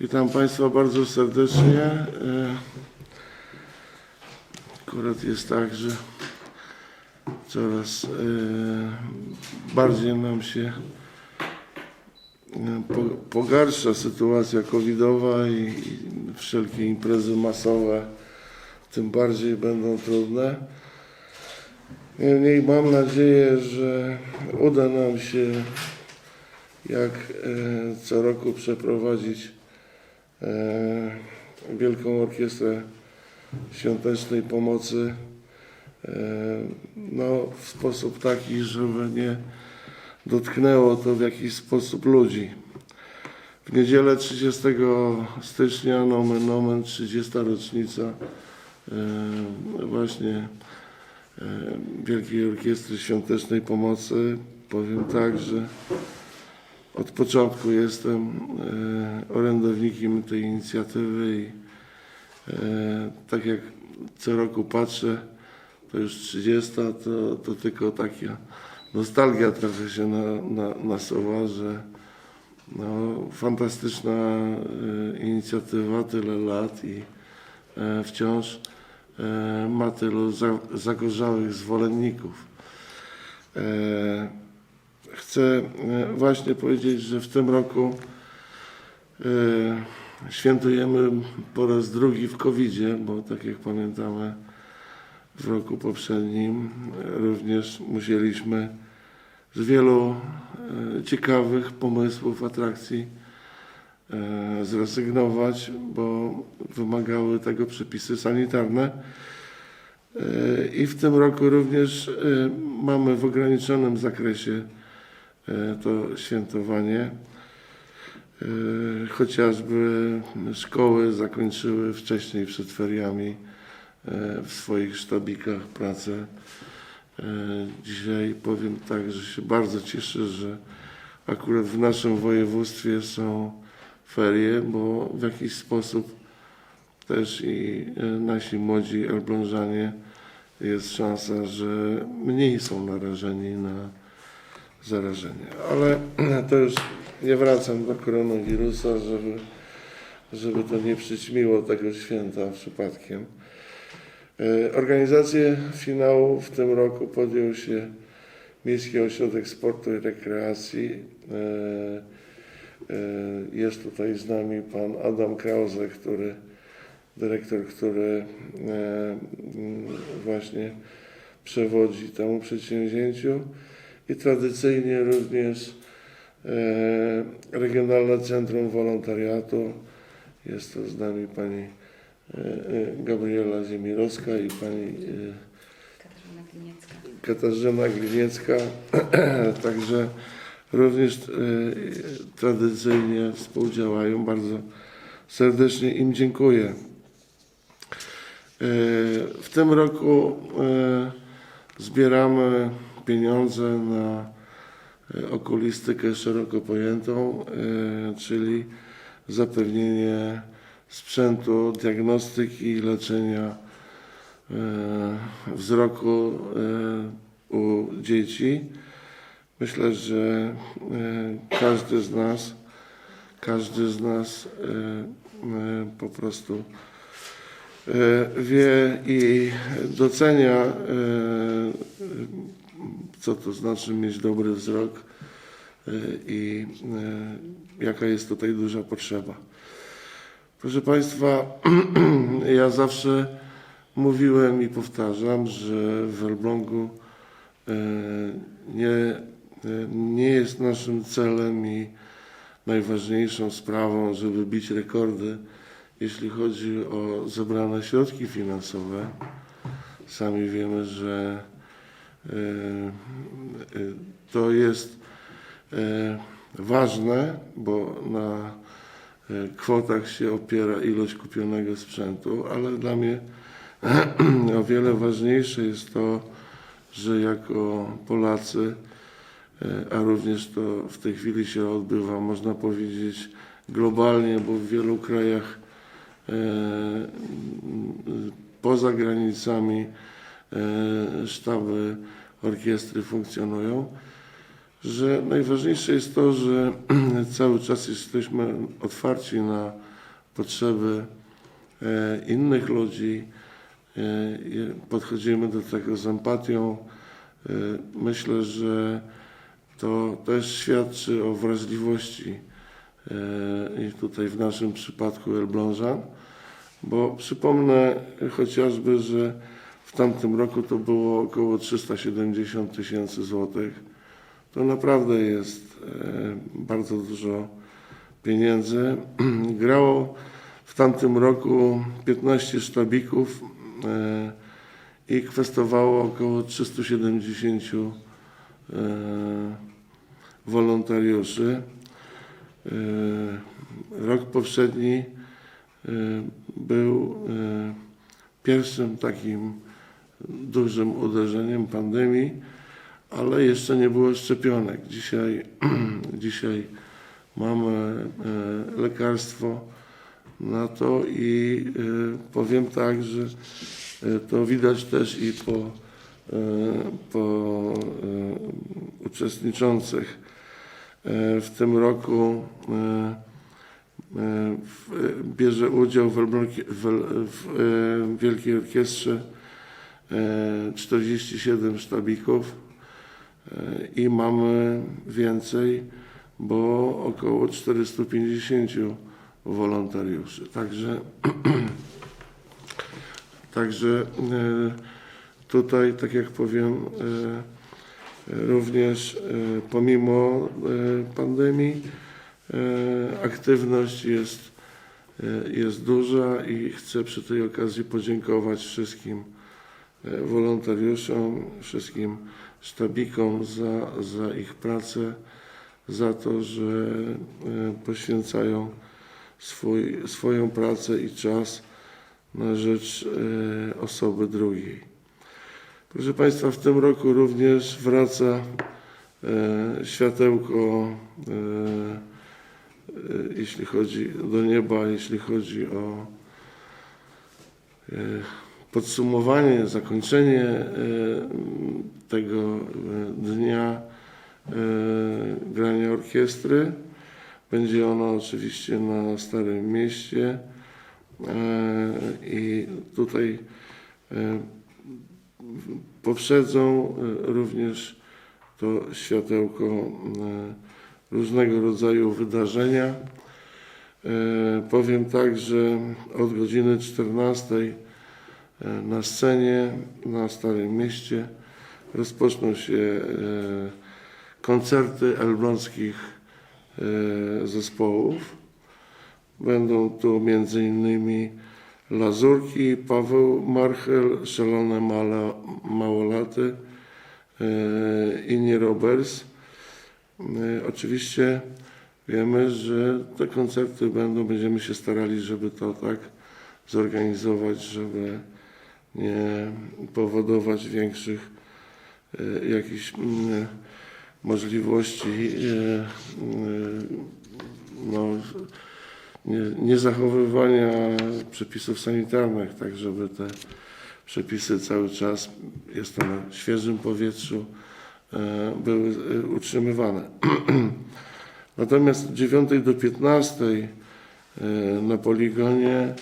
Witam Państwa bardzo serdecznie. E, Akurat jest tak, że coraz e, bardziej nam się e, po- pogarsza sytuacja covidowa i wszelkie imprezy masowe tym bardziej będą trudne. Niemniej mam nadzieję, że uda nam się jak co roku przeprowadzić Wielką Orkiestrę Świątecznej Pomocy e, no, w sposób taki, żeby nie dotknęło to w jakiś sposób ludzi. W niedzielę 30 stycznia, nomen nomen, 30. rocznica e, właśnie e, Wielkiej Orkiestry Świątecznej Pomocy. Powiem tak, że od początku jestem e, orędownikiem tej inicjatywy i e, tak jak co roku patrzę, to już 30, to, to tylko taka nostalgia trochę się na, na, że no, fantastyczna e, inicjatywa, tyle lat i wciąż ma tylu za, zagorzałych zwolenników. Chcę e, właśnie powiedzieć, że w tym roku e, świętujemy po raz drugi w covid bo tak jak pamiętamy w roku poprzednim e, również musieliśmy z wielu ciekawych pomysłów, atrakcji zrezygnować, bo wymagały tego przepisy sanitarne. I w tym roku również mamy w ograniczonym zakresie to świętowanie. E, Chociażby szkoły zakończyły wcześniej przed feriami e, w swoich sztabikach pracę. E, Dzisiaj powiem tak, że się bardzo cieszę, że akurat w naszym województwie są ferie, bo w jakiś sposób też i e, nasi młodzi Elblążanie jest szansa, że mniej są narażeni na zarażenie. Ale to już nie wracam do koronawirusa, żeby, żeby to nie przyćmiło tego święta przypadkiem. E, Organizację finału w tym roku podjął się Miejski Ośrodek Sportu i Rekreacji. E, e, Jest tutaj z nami pan Adam Krause, który dyrektor, który właśnie przewodzi temu przedsięwzięciu i tradycyjnie również e, Regionalne Centrum Wolontariatu. Jest to z nami pani e, e, Gabriela Ziemirowska i pani Katarzyna Gliniecka. Katarzyna Gliniecka. Także również tradycyjnie współdziałają. Bardzo serdecznie im dziękuję. W tym roku zbieramy pieniądze na e, okulistykę szeroko pojętą, e, czyli zapewnienie sprzętu diagnostyki i leczenia e, wzroku u dzieci. Myślę, że każdy z nas, każdy z nas po prostu wie i docenia, co to znaczy mieć dobry wzrok e, i e, jaka jest tutaj duża potrzeba. Proszę Państwa, ja zawsze mówiłem i powtarzam, że w Elblągu e, nie, nie jest naszym celem i najważniejszą sprawą, żeby bić rekordy, jeśli chodzi o zebrane środki finansowe. Sami wiemy, że to jest e, ważne, bo na e, kwotach się opiera ilość kupionego sprzętu, ale dla mnie o wiele ważniejsze jest to, że jako Polacy, e, a również to w tej chwili się odbywa, można powiedzieć globalnie, bo w wielu krajach e, poza granicami e, sztaby orkiestry funkcjonują, że najważniejsze jest to, że cały czas jesteśmy otwarci na potrzeby e, innych ludzi. E, Podchodzimy do tego z empatią. E, Myślę, że to też świadczy o wrażliwości e, i tutaj w naszym przypadku Elblążan, bo przypomnę chociażby, że w tamtym roku to było około 370 tysięcy złotych. To naprawdę jest e, bardzo dużo pieniędzy. Grało w tamtym roku 15 sztabików e, i kwestowało około 370 e, wolontariuszy. Rok poprzedni był pierwszym takim dużym uderzeniem pandemii, ale jeszcze nie było szczepionek. Dzisiaj, dzisiaj mamy e, lekarstwo na to i e, powiem tak, że e, to widać też i po, po uczestniczących w tym roku. Bierze udział w, w, Wielkiej Orkiestrze 47 sztabików e, i mamy więcej, bo około 450 wolontariuszy. Także, także e, tutaj, tak jak powiem, e, również e, pomimo e, pandemii e, aktywność jest, e, jest duża i chcę przy tej okazji podziękować wszystkim e, wolontariuszom, wszystkim sztabikom za, za ich pracę, za to, że e, poświęcają swój, swoją pracę i czas na rzecz e, osoby drugiej. Proszę Państwa, w tym roku również wraca e, światełko, e, e, jeśli chodzi do nieba, jeśli chodzi o e, podsumowanie, zakończenie e, tego e, dnia e, grania orkiestry. Będzie ono oczywiście na Starym Mieście i tutaj poprzedzą również to światełko różnego rodzaju wydarzenia. Powiem tak, że od godziny 14 e, na scenie na Starym Mieście rozpoczną się e, koncerty elbląskich e, zespołów. Będą tu innymi Lazurki, Paweł Marchel, Szalone Mala, Małolaty, e, inni Roberts. Oczywiście wiemy, że te koncerty będą, będziemy się starali, żeby to tak zorganizować, żeby nie powodować większych e, jakichś mm, możliwości e, mm, no, nie, niezachowywania przepisów sanitarnych, tak żeby te przepisy cały czas, jest to na świeżym powietrzu, e, były utrzymywane. Natomiast od 9 do 15 e, na poligonie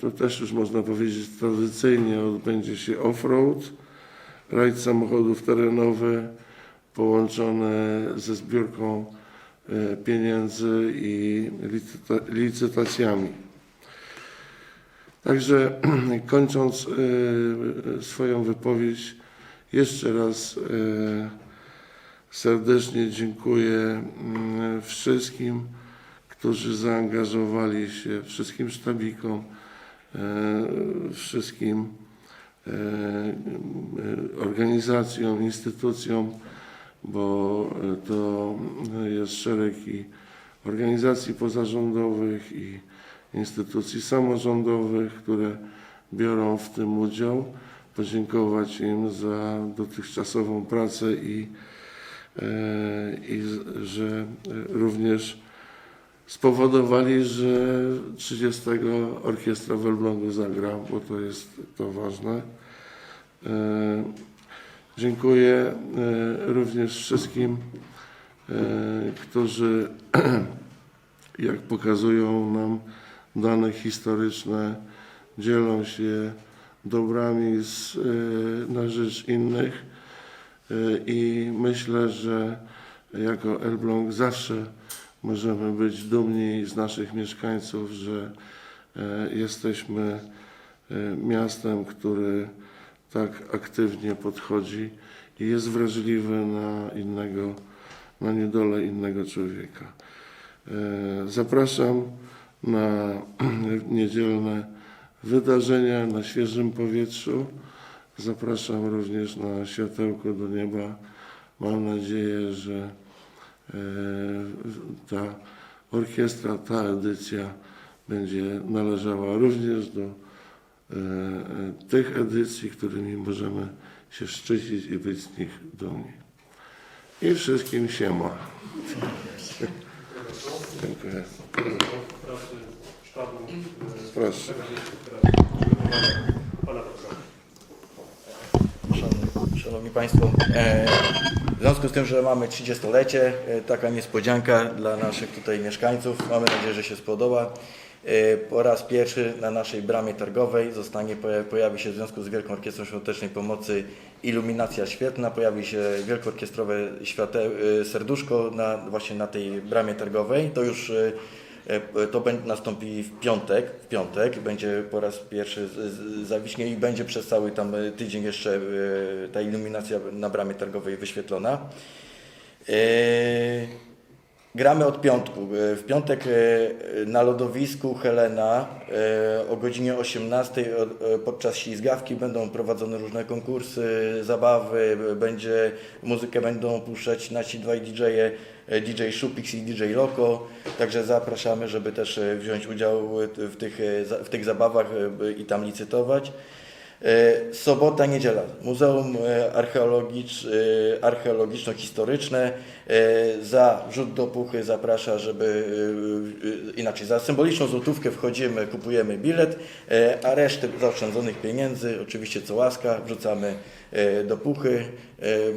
to też już można powiedzieć tradycyjnie odbędzie się off-road, rajd samochodów terenowy połączone ze zbiórką e, pieniędzy i licyta- licytacjami. Także kończąc e, swoją wypowiedź, jeszcze raz e, serdecznie dziękuję mm, wszystkim, którzy zaangażowali się, wszystkim sztabikom, e, wszystkim e, e, organizacjom, instytucjom, bo to jest szereg i organizacji pozarządowych i instytucji samorządowych, które biorą w tym udział. Podziękować im za dotychczasową pracę i, i że również spowodowali, że 30 orkiestra w Elblągu zagra, bo to jest to ważne. E, Dziękuję e, również wszystkim, e, którzy jak pokazują nam dane historyczne, dzielą się dobrami z, na rzecz innych i myślę, że jako Elbląg zawsze możemy być dumni z naszych mieszkańców, że e, jesteśmy e, miastem, który tak aktywnie podchodzi i jest wrażliwy na innego, na niedolę innego człowieka. E, Zapraszam na niedzielne wydarzenia na świeżym powietrzu. Zapraszam również na światełko do nieba. Mam nadzieję, że ta orkiestra, ta edycja będzie należała również do e, e, tych edycji, którymi możemy się szczycić i być z nich dumni. I wszystkim siema. Dziękuję. pracy sztabu. Proszę. Szanowni Państwo, e, w związku z tym, że mamy 30-lecie, e, taka niespodzianka dla naszych tutaj mieszkańców, mamy nadzieję, że się spodoba. E, Po raz pierwszy na naszej bramie targowej zostanie, poja- pojawi się w związku z Wielką Orkiestrą Świątecznej Pomocy iluminacja świetna, pojawi się wielkoorkiestrowe świate, e, serduszko na, właśnie na tej bramie targowej. To już To będzie, nastąpi w piątek, w piątek będzie po raz pierwszy zawiśnie i będzie przez cały tam e, tydzień jeszcze e, ta iluminacja na bramie targowej wyświetlona. Gramy od piątku. E, W piątek e, na lodowisku Helena e, o godzinie 18 o- e, podczas ślizgawki będą prowadzone różne konkursy, zabawy, będzie muzykę będą puszczać nasi dwaj DJ-e, DJ Szupix i DJ Loco. Także zapraszamy, żeby też wziąć udział w tych, w tych zabawach i tam licytować. E, Sobota, niedziela. Muzeum e, archeologicz, e, archeologiczno-historyczne za wrzut do puchy zaprasza, żeby inaczej, za symboliczną złotówkę wchodzimy, kupujemy bilet, a resztę zaoszczędzonych pieniędzy, oczywiście co łaska, wrzucamy do puchy.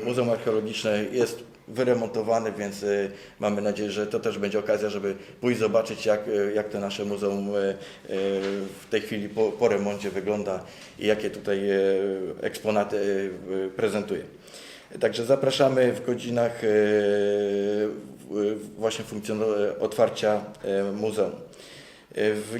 Muzeum archeologiczne jest wyremontowany, więc e, mamy nadzieję, że to też będzie okazja, żeby pójść zobaczyć, jak, e, jak to nasze muzeum e, w tej chwili po, po remoncie wygląda i jakie tutaj eksponaty prezentuje. Także zapraszamy w godzinach właśnie otwarcia muzeum. W,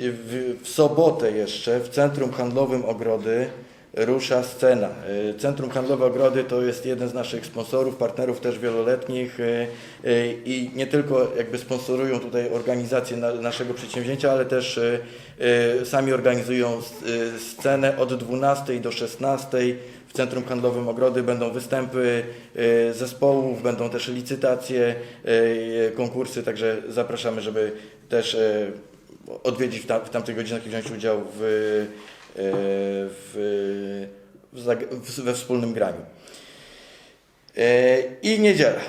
w, w sobotę jeszcze w Centrum Handlowym Ogrody rusza scena. E, Centrum Handlowe Ogrody to jest jeden z naszych sponsorów, partnerów też wieloletnich e, e, i nie tylko jakby sponsorują tutaj organizację na, naszego przedsięwzięcia, ale też sami organizują scenę od 12 do 16 w Centrum Handlowym Ogrody będą występy zespołów, będą też licytacje, konkursy, także zapraszamy, żeby też odwiedzić w, tam, w tamtych godzinach i wziąć udział w, w, w, w, we wspólnym graniu. E, I niedziela,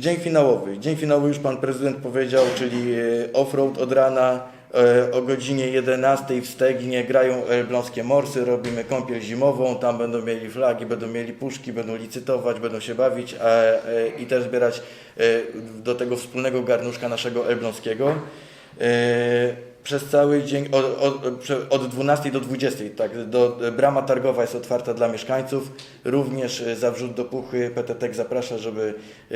dzień finałowy. Dzień finałowy już Pan Prezydent powiedział, czyli e, offroad od rana e, o godzinie 11 w Stegnie grają elbląskie morsy, robimy kąpiel zimową, tam będą mieli flagi, będą mieli puszki, będą licytować, będą się bawić a, e, i też zbierać e, do tego wspólnego garnuszka naszego elbląskiego. Przez cały dzień, od, od, od 12 do 20, tak, do, brama targowa jest otwarta dla mieszkańców. Również e, za wrzut do puchy PTT zaprasza, żeby e,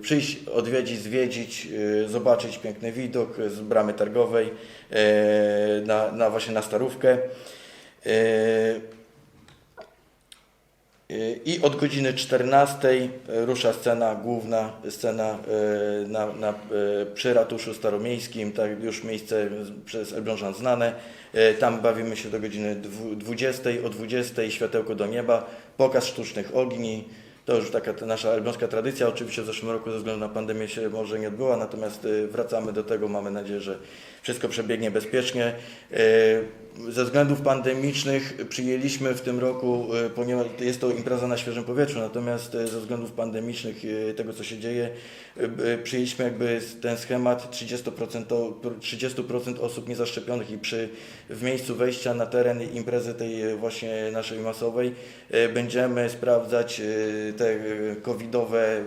przyjść, odwiedzić, zwiedzić, e, zobaczyć piękny widok z bramy targowej e, na, na właśnie na Starówkę. E, i od godziny 14 rusza scena główna, scena e, na, na, e, przy ratuszu staromiejskim, tak już miejsce przez Elblążan znane. E, Tam bawimy się do godziny dwu- 20, o 20 światełko do nieba, pokaz sztucznych ogni. To już taka ta nasza elbląska tradycja. Oczywiście w zeszłym roku ze względu na pandemię się może nie odbyła, natomiast wracamy do tego. Mamy nadzieję, że wszystko przebiegnie bezpiecznie. Ze względów pandemicznych przyjęliśmy w tym roku, e, ponieważ jest to impreza na świeżym powietrzu, natomiast e, ze względów pandemicznych e, tego, co się dzieje, przyjęliśmy jakby ten schemat 30%, o- 30% osób niezaszczepionych i przy, w miejscu wejścia na teren imprezy tej właśnie naszej masowej będziemy sprawdzać te covidowe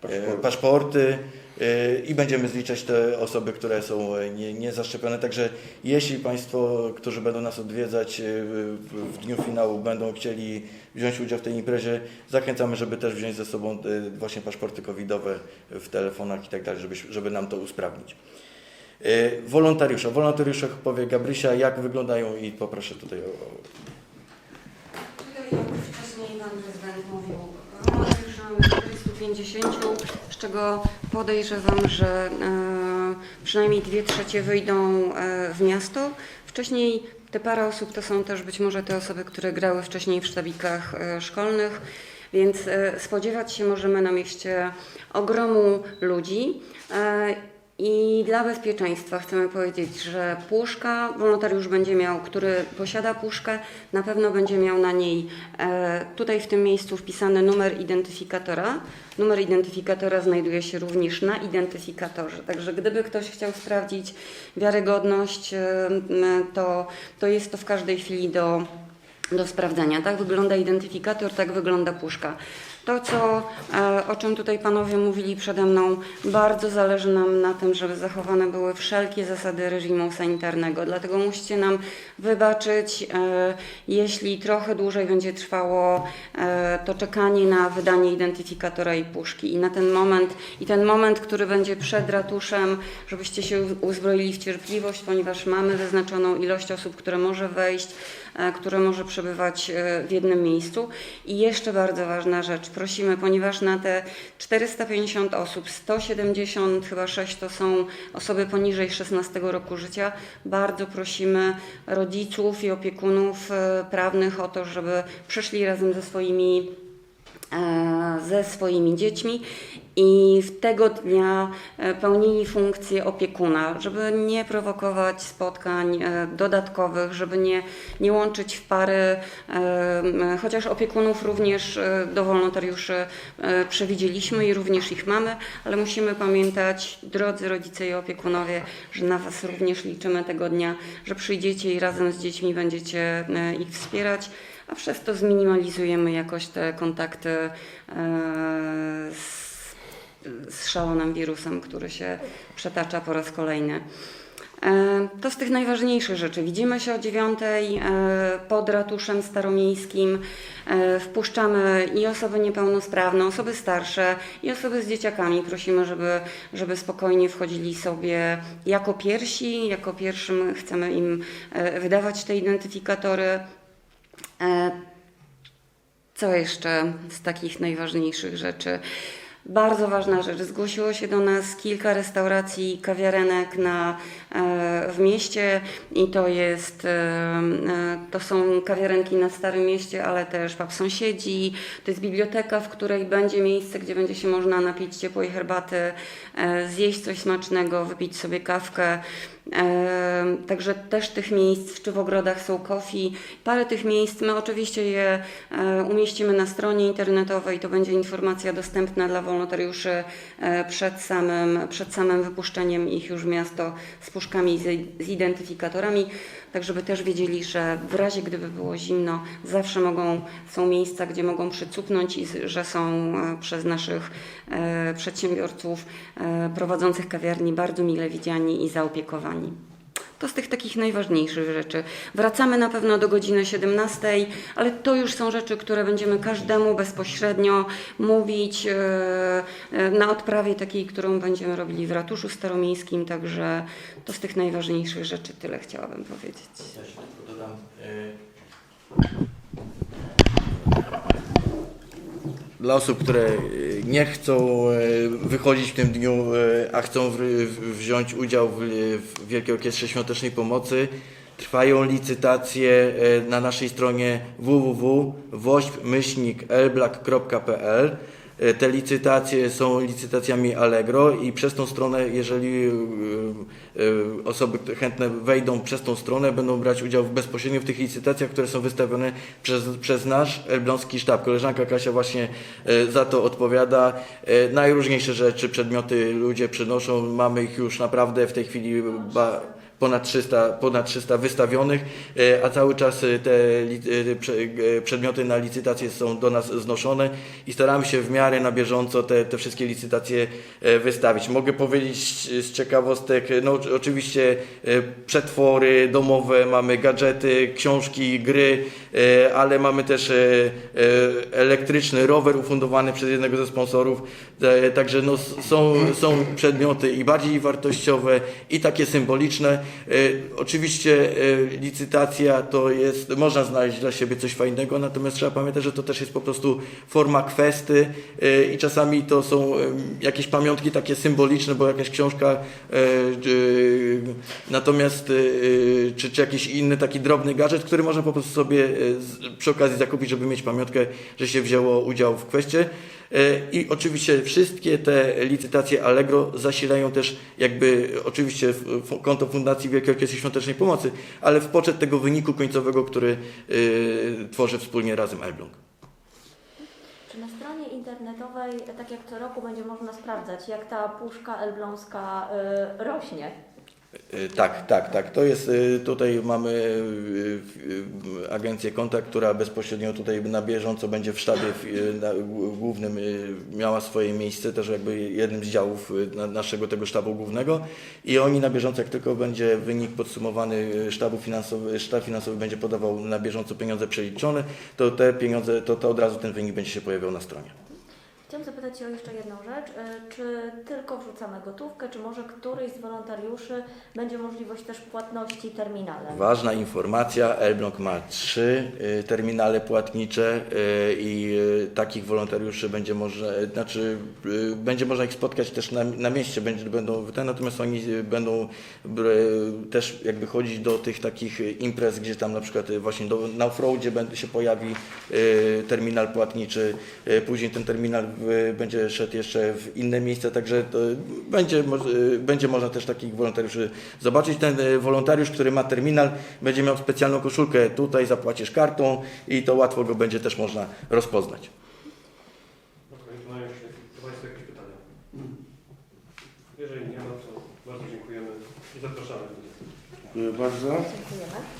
Paszporty. paszporty e, i będziemy zliczać te osoby, które są e, nie, niezaszczepione. Także jeśli Państwo, którzy będą nas odwiedzać e, w, dniu finału, będą chcieli wziąć udział w tej imprezie, zachęcamy, żeby też wziąć ze sobą e, właśnie paszporty covidowe w telefonach i tak dalej, żeby, żeby nam to usprawnić. E, Wolontariusze. Wolontariusze powie Gabrysia, jak wyglądają i poproszę tutaj o, o wcześniej Pan Prezydent mówił, wolontariuszy mamy 450, z czego podejrzewam, że e, przynajmniej dwie trzecie wyjdą e, w miasto. Wcześniej te parę osób to są też być może te osoby, które grały wcześniej w sztabikach e, szkolnych, więc spodziewać się możemy na mieście ogromu ludzi. I dla bezpieczeństwa chcemy powiedzieć, że puszka, wolontariusz będzie miał, który posiada puszkę, na pewno będzie miał na niej e, tutaj w tym miejscu wpisany numer identyfikatora. Numer identyfikatora znajduje się również na identyfikatorze. Także gdyby ktoś chciał sprawdzić wiarygodność, e, to, to jest to w każdej chwili do, do sprawdzenia. Tak wygląda identyfikator, tak wygląda puszka. To, co, e, o czym tutaj panowie mówili przede mną, bardzo zależy nam na tym, żeby zachowane były wszelkie zasady reżimu sanitarnego. Dlatego musicie nam wybaczyć, e, jeśli trochę dłużej będzie trwało e, to czekanie na wydanie identyfikatora i puszki. I na ten moment, i ten moment, który będzie przed ratuszem, żebyście się uzbroili w cierpliwość, ponieważ mamy wyznaczoną ilość osób, które może wejść, które może przebywać w jednym miejscu. I jeszcze bardzo ważna rzecz, prosimy, ponieważ na te 450 osób, 170 chyba 6 to są osoby poniżej 16 roku życia, bardzo prosimy rodziców i opiekunów e, prawnych o to, żeby przyszli razem ze swoimi e, ze swoimi dziećmi i w tego dnia e, pełnili funkcję opiekuna, żeby nie prowokować spotkań e, dodatkowych, żeby nie, nie łączyć w pary, e, chociaż opiekunów również do wolontariuszy przewidzieliśmy i również ich mamy, ale musimy pamiętać, drodzy rodzice i opiekunowie, że na Was również liczymy tego dnia, że przyjdziecie i razem z dziećmi będziecie ich wspierać a przez to zminimalizujemy jakoś te kontakty z, z szalonym wirusem, który się przetacza po raz kolejny. E, To z tych najważniejszych rzeczy. Widzimy się o dziewiątej e, pod ratuszem staromiejskim. E, Wpuszczamy i osoby niepełnosprawne, osoby starsze i osoby z dzieciakami. Prosimy, żeby, żeby spokojnie wchodzili sobie jako pierwsi. Jako pierwszym chcemy im wydawać te identyfikatory. Co jeszcze z takich najważniejszych rzeczy? Bardzo ważna rzecz. Zgłosiło się do nas kilka restauracji, kawiarenek na, e, w mieście i to jest, e, e, to są kawiarenki na Starym Mieście, ale też pub sąsiedzi. To jest biblioteka, w której będzie miejsce, gdzie będzie się można napić ciepłej herbaty, zjeść coś smacznego, wypić sobie kawkę. Także też tych miejsc, czy w ogrodach są kofi. Parę tych miejsc, my oczywiście je e, umieścimy na stronie internetowej, to będzie informacja dostępna dla wolontariuszy e, przed samym, przed samym wypuszczeniem ich już w miasto z puszkami z identyfikatorami, tak żeby też wiedzieli, że w razie gdyby było zimno, zawsze mogą, są miejsca, gdzie mogą przycupnąć i że są e, przez naszych e, przedsiębiorców e, prowadzących kawiarni bardzo mile widziani i zaopiekowani. To z tych takich najważniejszych rzeczy. Wracamy na pewno do godziny 17, ale to już są rzeczy, które będziemy każdemu bezpośrednio mówić e, e, na odprawie takiej, którą będziemy robili w ratuszu staromiejskim, także to z tych najważniejszych rzeczy tyle chciałabym powiedzieć. Ja się tylko dodam. Dla osób, które y, nie chcą y, wychodzić w tym dniu, y, a chcą wziąć udział w, Wielkiej Orkiestrze Świątecznej Pomocy, trwają licytacje na naszej stronie www.wośp-elblak.pl. Y, Te licytacje są licytacjami Allegro i przez tą stronę, jeżeli y, y, osoby chętne wejdą przez tą stronę, będą brać udział bezpośrednio w tych licytacjach, które są wystawione przez, przez nasz elbląski sztab. Koleżanka Kasia właśnie e, za to odpowiada. E, Najróżniejsze rzeczy, przedmioty ludzie przynoszą. Mamy ich już naprawdę w tej chwili ba, ponad 300, ponad 300 wystawionych, e, a cały czas e, te e, prze- przedmioty na licytacje są do nas znoszone i staramy się w miarę na bieżąco te, te wszystkie licytacje wystawić. Mogę powiedzieć z ciekawostek, no oczy- oczywiście przetwory domowe, mamy gadżety, książki, gry, ale mamy też elektryczny rower ufundowany przez jednego ze sponsorów, także no, są, są przedmioty i bardziej wartościowe i takie symboliczne. E, Oczywiście e, licytacja to jest, można znaleźć dla siebie coś fajnego, natomiast trzeba pamiętać, że to też jest po prostu forma kwesty e, i czasami to są jakieś pamiątki takie symboliczne, bo jakaś książka, natomiast czy, czy jakiś inny taki drobny gadżet, który można po prostu sobie przy okazji zakupić, żeby mieć pamiątkę, że się wzięło udział w kwestie. E, I oczywiście wszystkie te licytacje Allegro zasilają też jakby oczywiście konto Fundacji Wielkiej Orkiestry Świątecznej Pomocy, ale w poczet tego wyniku końcowego, który y, tworzy wspólnie razem Elbląg. Czy na stronie internetowej, tak jak co roku, będzie można sprawdzać, jak ta puszka elbląska y, rośnie? Y, Tak, tak, tak. To jest, y, tutaj mamy y, agencję Kontakt, która bezpośrednio tutaj na bieżąco będzie w sztabie głównym miała swoje miejsce, też jakby jednym z działów na- naszego tego sztabu głównego i oni na bieżąco, jak tylko będzie wynik podsumowany sztabu finansowy, sztab finansowy będzie podawał na bieżąco pieniądze przeliczone, to te pieniądze, to, to od razu ten wynik będzie się pojawiał na stronie. Chciałam zapytać o jeszcze jedną rzecz. Y, Czy tylko wrzucamy gotówkę, czy może któryś z wolontariuszy będzie możliwość też płatności terminalem? Ważna informacja, Elbląg ma trzy y, terminale płatnicze y, i y, takich wolontariuszy będzie można, znaczy będzie można ich spotkać też na, na mieście, będzie, będą natomiast oni będą też jakby chodzić do tych takich imprez, gdzie tam na przykład właśnie do, na offroadzie się pojawi terminal płatniczy, później ten terminal będzie szedł jeszcze w inne miejsca, także to będzie, y, będzie można też takich wolontariuszy zobaczyć. Ten y, wolontariusz, który ma terminal, będzie miał specjalną koszulkę, tutaj zapłacisz kartą i to łatwo go będzie też można rozpoznać. Jeżeli nie ma, to bardzo dziękujemy i zapraszamy. Dziękuję bardzo. Dziękujemy.